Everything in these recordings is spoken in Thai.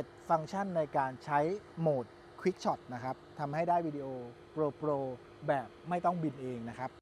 7 ฟังก์ชันในการใช้โหมด Quick Shot นะครับทำให้ได้วิดีโอ Pro Pro แบบไม่ต้องบินเองนะครับ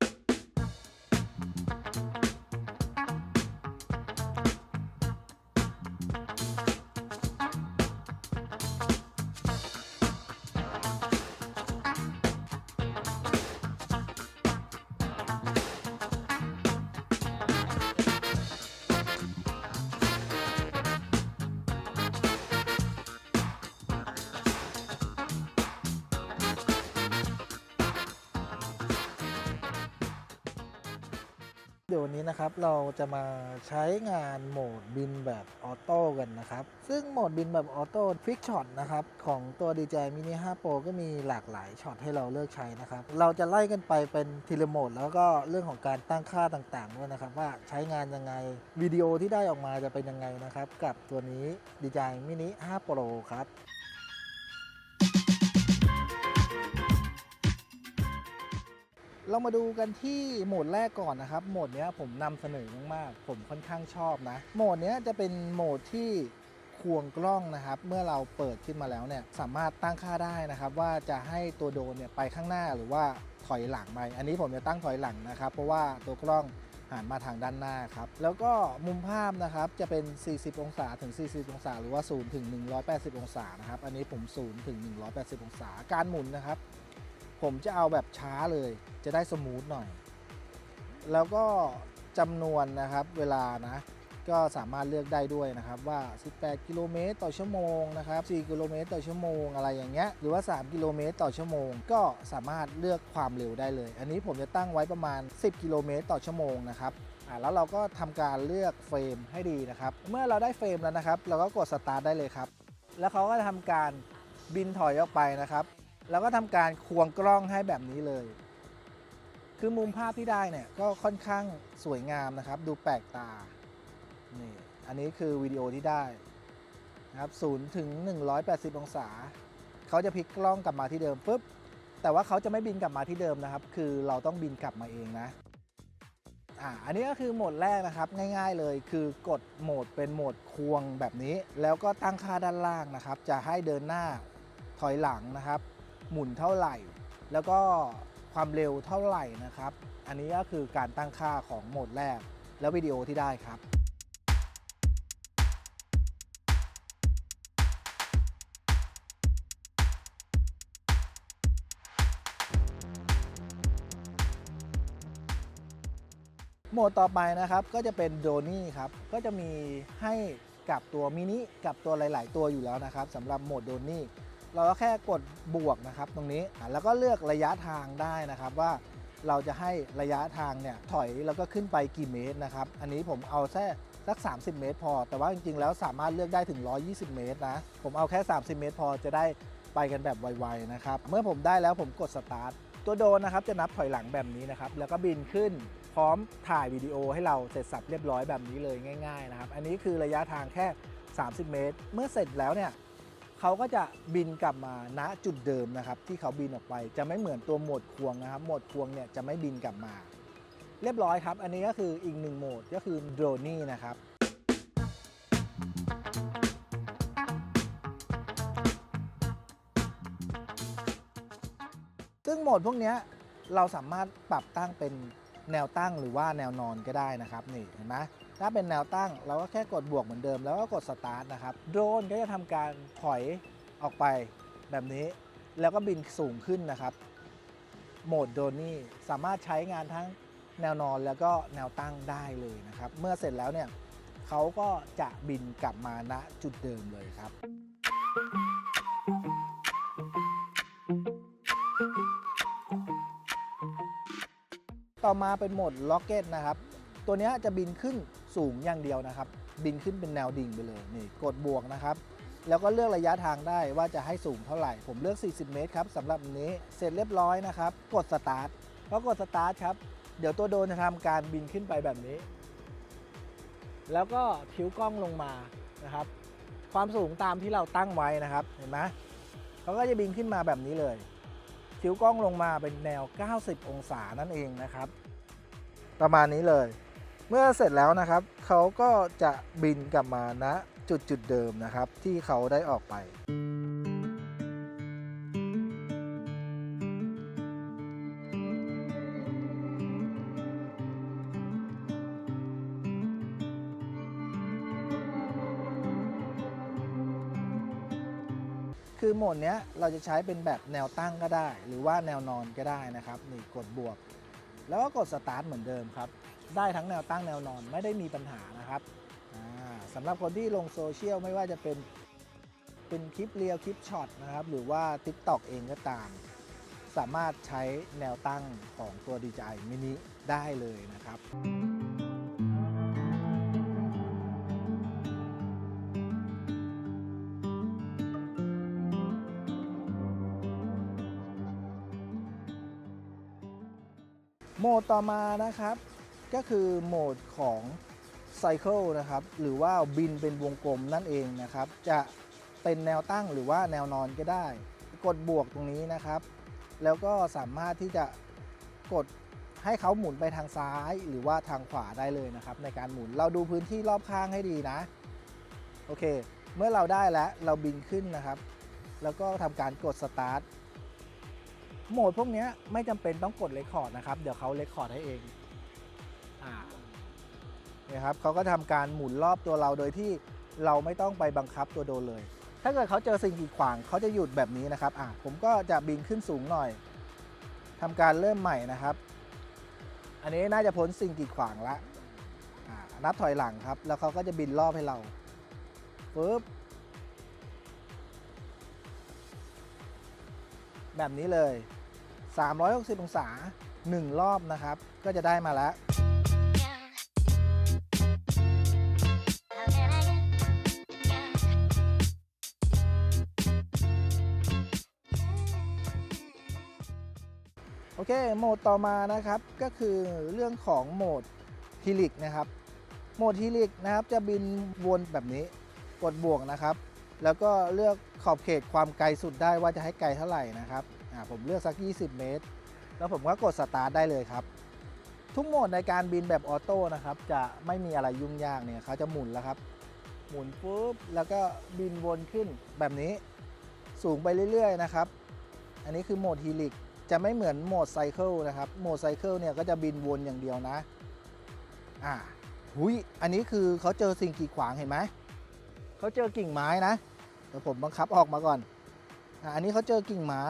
เดี๋ยววันนี้นะครับเราจะมาใช้งานโหมดบินแบบออโต้กันนะครับ ซึ่งโหมดบินแบบออโต้ฟิกช็อตนะครับของตัว DJI Mini 5 Pro ก็มีหลากหลายช็อตให้เราเลือกใช้นะครับ เราจะไล่กันไปเป็นทีละโหมดแล้วก็เรื่องของการตั้งค่าต่างๆด้วยนะครับว่าใช้งานยังไงวิดีโอที่ได้ออกมาจะเป็นยังไงนะครับกับตัวนี้ DJI Mini 5 Pro ครับ เรามาดูกันที่โหมดแรกก่อนนะครับ โหมดนี้ผมนำเสนอมากๆ ผมค่อนข้างชอบนะ โหมดนี้จะเป็นโหมดที่ควงกล้องนะครับ เมื่อเราเปิดขึ้นมาแล้วเนี่ยสามารถตั้งค่าได้นะครับ ว่าจะให้ตัวโดรนเนี่ยไปข้างหน้าหรือว่าถอยหลังไป อันนี้ผมจะตั้งถอยหลังนะครับ เพราะว่าตัวกล้องหันมาทางด้านหน้าครับ แล้วก็มุมภาพนะครับจะเป็น 40 องศาถึง 40 องศา หรือว่า 0 ถึง 180 องศานะครับ อันนี้ผม 0 ถึง 180 องศา การหมุนนะครับ ผมจะเอาแบบช้าเลย จะได้สมูทหน่อย แล้วก็จำนวนนะครับเวลานะ ก็สามารถเลือกได้ด้วยนะครับว่า 18 กิโลเมตรต่อชั่วโมงนะครับ4กิโลเมตรต่อชั่วโมงอะไรอย่างเงี้ย หรือว่า 3 กิโลเมตรต่อชั่วโมง ก็สามารถเลือกความเร็วได้เลย อันนี้ผมจะตั้งไว้ประมาณ 10 กิโลเมตรต่อชั่วโมงนะครับอ่าแล้วเราก็ทำการเลือกเฟรมให้ดีนะครับ เมื่อเราได้เฟรมแล้วนะครับ เราก็กดสตาร์ทได้เลยครับ แล้วเขาก็จะทำการบินถอยออกไปนะครับ แล้วก็ทำการควงกล้องให้แบบนี้เลย คือมุมภาพที่ได้เนี่ยก็ค่อนข้างสวยงามนะครับ ดูแปลกตา นี่ อันนี้คือวิดีโอที่ได้นะครับ0ถึง 180 องศา เขาจะพลิกกล้องกลับมาที่เดิมปุ๊บ แต่ว่าเขาจะไม่บินกลับมาที่เดิมนะครับ คือเราต้องบินกลับมาเองนะอ่าอันนี้ก็คือโหมดแรกนะครับ ง่ายๆเลยคือกดโหมดเป็นโหมดควงแบบนี้ แล้วก็ตั้งค่าด้านล่างนะครับ จะให้เดินหน้าถอยหลังนะครับ หมุนเท่าไหร่ แล้วก็ความเร็วเท่าไหร่นะครับ อันนี้ก็คือการตั้งค่าของโหมดแรก แล้ววิดีโอที่ได้ครับโหมดต่อไปนะครับก็จะเป็นโดนี่ครับก็จะมีให้กับตัวมินิกับตัวหลาย ๆ ตัวอยู่แล้วนะครับสำหรับโหมดโดนี่ เราก็แค่กดบวกนะครับตรงนี้แล้วก็เลือกระยะทางได้นะครับว่าเราจะให้ระยะทางเนี่ยถอยแล้วก็ขึ้นไปกี่เมตรนะครับ อันนี้ผมเอาแค่สัก 30 เมตร พอ แต่ว่าจริงๆ แล้วสามารถเลือกได้ถึง 120 เมตรนะ ผมเอาแค่ 30 เมตร พอจะได้ไปกันแบบไวๆนะครับ เมื่อผมได้แล้วผมกดสตาร์ทตัวโดรนนะครับจะนับถอยหลังแบบนี้นะครับ แล้วก็บินขึ้นพร้อมถ่ายวิดีโอให้เราเสร็จสับเรียบร้อยแบบนี้เลยง่าย ๆ นะครับ อันนี้คือระยะทางแค่ 30 เมตร เมื่อเสร็จแล้วเนี่ย เขาก็จะบินกลับมาณจุดเดิมนะครับ ที่เขาบินออกไปจะไม่เหมือนตัวโหมดควงนะครับโหมดควงเนี่ยจะไม่บินกลับมา เรียบร้อยครับ อันนี้ก็คืออีกหนึ่งโหมดก็คือโดรนี่นะครับซึ่งโหมดพวกนี้เราสามารถปรับตั้งเป็นแนวตั้งหรือว่าแนวนอนก็ได้นะครับนี่เห็นไหม ถ้าเป็นแนวตั้ง เราก็แค่กดบวกเหมือนเดิม แล้วก็กดสตาร์ทนะครับ โดรนก็จะทำการถอยออกไปแบบนี้ แล้วก็บินสูงขึ้นนะครับ โหมดโดรนนี่สามารถใช้งานทั้งแนวนอนแล้วก็แนวตั้งได้เลยนะครับ เมื่อเสร็จแล้วเนี่ยเขาก็จะบินกลับมาณจุดเดิมเลยครับต่อมาเป็นโหมดล็อกเก็ตนะครับ ตัวนี้จะบินขึ้นสูงอย่างเดียวนะครับ บินขึ้นเป็นแนวดิ่งไปเลยนี่กดบวกนะครับ แล้วก็เลือกระยะทางได้ว่าจะให้สูงเท่าไหร่ ผมเลือก 40 เมตรครับสำหรับนี้เสร็จเรียบร้อยนะครับ กดสตาร์ทพอกดสตาร์ทครับเดี๋ยวตัวโดรนจะทำการบินขึ้นไปแบบนี้ แล้วก็คิ้วกล้องลงมานะครับ ความสูงตามที่เราตั้งไว้นะครับเห็นไหมเขาก็จะบินขึ้นมาแบบนี้เลยคิ้วกล้องลงมาเป็นแนว 90 องศานั่นเองนะครับ ประมาณนี้เลย เมื่อเสร็จแล้วนะครับเขาก็จะบินกลับมาณจุดจุดเดิมนะครับ ที่เขาได้ออกไป คือโหมดเนี้ยเราจะใช้เป็นแบบแนวตั้งก็ได้ หรือว่าแนวนอนก็ได้นะครับ นี่กดบวก แล้วก็กดสตาร์ทเหมือนเดิมครับ ได้ทั้งแนวตั้งแนวนอนไม่ได้มีปัญหานะครับสำหรับคนที่ลงโซเชียลไม่ว่าจะเป็นเป็นคลิปเรียวคลิปช็อตนะครับ หรือว่า TikTok เองก็ตาม สามารถใช้แนวตั้งของตัว DJI Mini ได้เลยนะครับโหมดต่อมานะครับ ก็คือโหมดของ Cycle นะครับหรือว่าบินเป็นวงกลมนั่นเองนะครับ จะเป็นแนวตั้งหรือว่าแนวนอนก็ได้ กดบวกตรงนี้นะครับ แล้วก็สามารถที่จะกดให้เขาหมุนไปทางซ้ายหรือว่าทางขวาได้เลยนะครับ ในการหมุนเราดูพื้นที่รอบข้างให้ดีนะ โอเค เมื่อเราได้แล้วเราบินขึ้นนะครับ แล้วก็ทำการกดสตาร์ทโหมดพวกนี้ไม่จำเป็นต้องกดเรคคอร์ดนะครับ เดี๋ยวเขาเรคคอร์ดให้เอง นี่ยครับเขาก็ทำการหมุนรอบตัวเราโดยที่เราไม่ต้องไปบังคับตัวโดรนเลย ถ้าเกิดเขาเจอสิ่งกีดขวางเขาจะหยุดแบบนี้นะครับอะผมก็จะบินขึ้นสูงหน่อยทำการเริ่มใหม่นะครับ อันนี้น่าจะพ้นสิ่งกีดขวางละนับถอยหลังครับ แล้วเขาก็จะบินรอบให้เราปึ๊บแบบนี้เลย 360 องศา 1 รอบนะครับ ก็จะได้มาแล้ว เคโหมดต่อมานะครับก็คือเรื่องของโหมดฮิลิกนะครับโหมดฮิลิกนะครับจะบินวนแบบนี้กดบวกนะครับ แล้วก็เลือกขอบเขตความไกลสุดได้ว่าจะให้ไกลเท่าไหร่นะครับอ่าผมเลือกสัก 20 เมตร แล้วผมก็กดสตาร์ทได้เลยครับ ทุกโหมดในการบินแบบออโต้นะครับจะไม่มีอะไรยุ่งยากเนี่ยเขาจะหมุนแล้วครับ หมุนปุ๊บแล้วก็บินวนขึ้นแบบนี้สูงไปเรื่อยๆนะครับ อันนี้คือโหมดฮีลิก จะไม่เหมือนโหมดไซเคิลนะครับ โหมดไซเคิลเนี่ยก็จะบินวนอย่างเดียวนะ อ่าหุยอันนี้คือเขาเจอสิ่งกีดขวางเห็นไหม เขาเจอกิ่งไม้นะเดี๋ยวผมบังคับออกมาก่อน อะอันนี้เขาเจอกิ่งไม้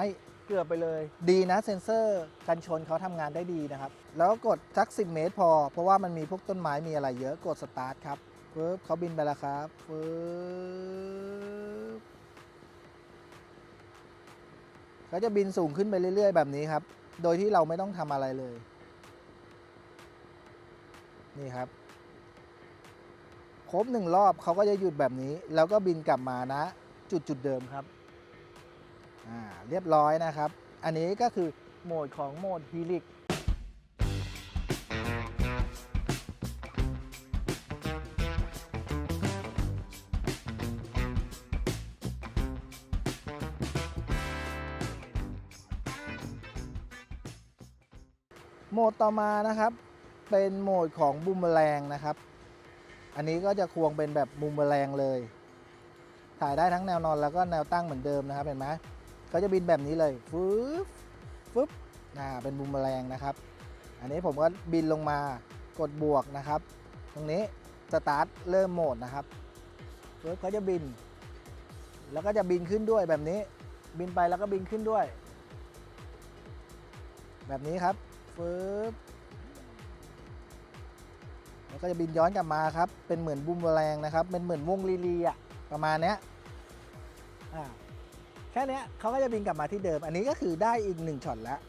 เกือบไปเลย ดีนะเซ็นเซอร์กันชนเขาทำงานได้ดีนะครับ แล้วกดสัก 10 เมตรพอ เพราะว่ามันมีพวกต้นไม้มีอะไรเยอะ กดสตาร์ทครับปึ๊บเขาบินไปแล้วครับปึ๊บ เขาจะบินสูงขึ้นไปเรื่อย ๆ แบบนี้ครับ โดยที่เราไม่ต้องทำอะไรเลย นี่ครับ ครบหนึ่งรอบเขาก็จะหยุดแบบนี้ แล้วก็บินกลับมานะ จุดจุดเดิมครับ อ่า เรียบร้อยนะครับ อันนี้ก็คือโหมดของโหมดฮีลิก โหมดต่อมานะครับเป็นโหมดของบูมเมอแรงนะครับ อันนี้ก็จะควงเป็นแบบมุมแมลงเลย ถ่ายได้ทั้งแนวนอนแล้วก็แนวตั้งเหมือนเดิมนะครับเห็นไหมเขาจะบินแบบนี้เลยฟึบฟึบอ่าเป็นมุมแมลงนะครับ อันนี้ผมก็บินลงมากดบวกนะครับ ตรงนี้สตาร์ทเริ่มโหมดนะครับฟึบเขาจะบิน แล้วก็จะบินขึ้นด้วยแบบนี้ บินไปแล้วก็บินขึ้นด้วย แบบนี้ครับ ฟึบแล้วก็จะบินย้อนกลับมาครับ เป็นเหมือนบูมแรงนะครับ เป็นเหมือนวงลีลีอะประมาณเนี้ยอ่าแค่นี้เขาก็จะบินกลับมาที่เดิม อันนี้ก็คือได้อีกหนึ่งช็อตแล้ว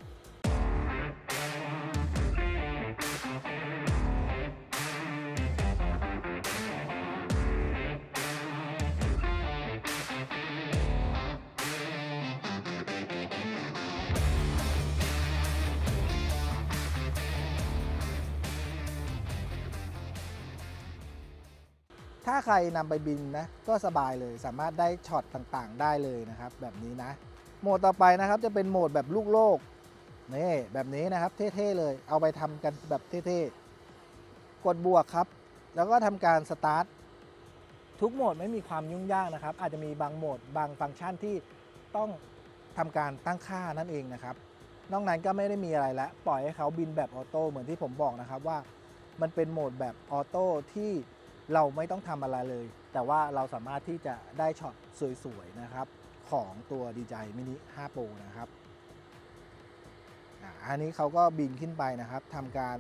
ถ้าใครนำไปบินนะก็สบายเลยสามารถได้ช็อตต่างๆ ได้เลยนะครับ แบบนี้นะ โหมดต่อไปนะครับจะเป็นโหมดแบบลูกโลกนี่แบบนี้นะครับเท่ๆเลย เอาไปทำกันแบบเท่ๆ กดบวกครับ แล้วก็ทำการสตาร์ททุกโหมดไม่มีความยุ่งยากนะครับ อาจจะมีบางโหมดบางฟังก์ชันที่ต้องทำการตั้งค่านั่นเองนะครับ นอกนั้นก็ไม่ได้มีอะไรแล้วปล่อยให้เขาบินแบบออโต้เหมือนที่ผมบอกนะครับว่า มันเป็นโหมดแบบออโต้ที่ เราไม่ต้องทำอะไรเลย แต่ว่าเราสามารถที่จะได้ช็อตสวยๆนะครับ ของตัว DJI Mini 5 Pro นะครับอันนี้เขาก็บินขึ้นไปนะครับทำการ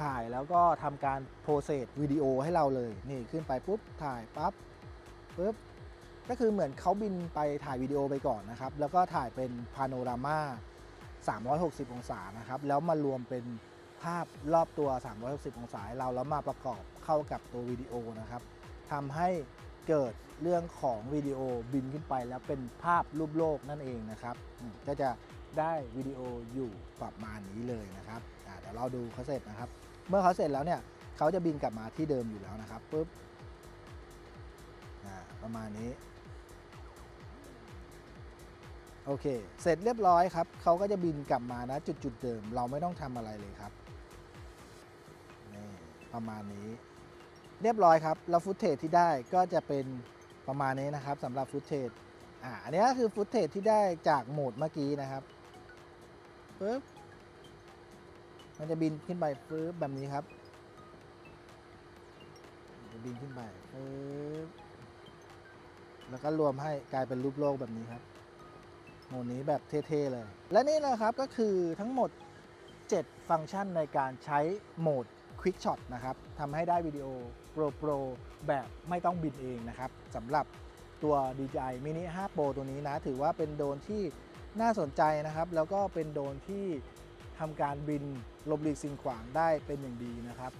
ถ่ายแล้วก็ทำการโปรเซสวิดีโอให้เราเลย นี่ขึ้นไปปุ๊บถ่ายปั๊บปุ๊บก็คือเหมือนเขาบินไปถ่ายวิดีโอไปก่อนนะครับ แล้วก็ถ่ายเป็นพาโนรามา360 องศานะครับ แล้วมารวมเป็น ภาพรอบตัว 360 องศาเราแล้วมาประกอบเข้ากับตัววิดีโอนะครับทำให้เกิดเรื่องของวิดีโอบินขึ้นไปแล้วเป็นภาพรูปโลกนั่นเองนะครับก็จะได้วิดีโออยู่ประมาณนี้เลยนะครับอ่เดี๋ยวเราดูเขาเสร็จนะครับ เมื่อเขาเสร็จแล้วเนี่ยเขาจะบินกลับมาที่เดิมอยู่แล้วนะครับปุ๊บประมาณนี้โอเค เสร็จเรียบร้อยครับ เขาก็จะบินกลับมานะจุดจุดเดิม เราไม่ต้องทำอะไรเลยครับ ประมาณนี้ เรียบร้อยครับแล้วฟุตเทจที่ได้ก็จะเป็นประมาณนี้นะครับสำหรับฟุตเทจอ่าอันนี้ก็คือฟุตเทจที่ได้จากโหมดเมื่อกี้นะครับปึ๊บมันจะบินขึ้นไปปึ๊บแบบนี้ครับจะบินขึ้นไปปึ๊บแล้วก็รวมให้กลายเป็นรูปโลกแบบนี้ครับโหมดนี้แบบเท่ๆเลย และนี่นะครับก็คือทั้งหมด 7 ฟังก์ชันในการใช้โหมด Quick Shot นะครับทำให้ได้วิดีโอโปรโปรแบบไม่ต้องบินเองนะครับสำหรับตัว DJI Mini 5 Pro ตัวนี้นะ ถือว่าเป็นโดรนที่น่าสนใจนะครับ แล้วก็เป็นโดรนที่ทำการบินลบหลีกสิ่งขวางได้เป็นอย่างดีนะครับ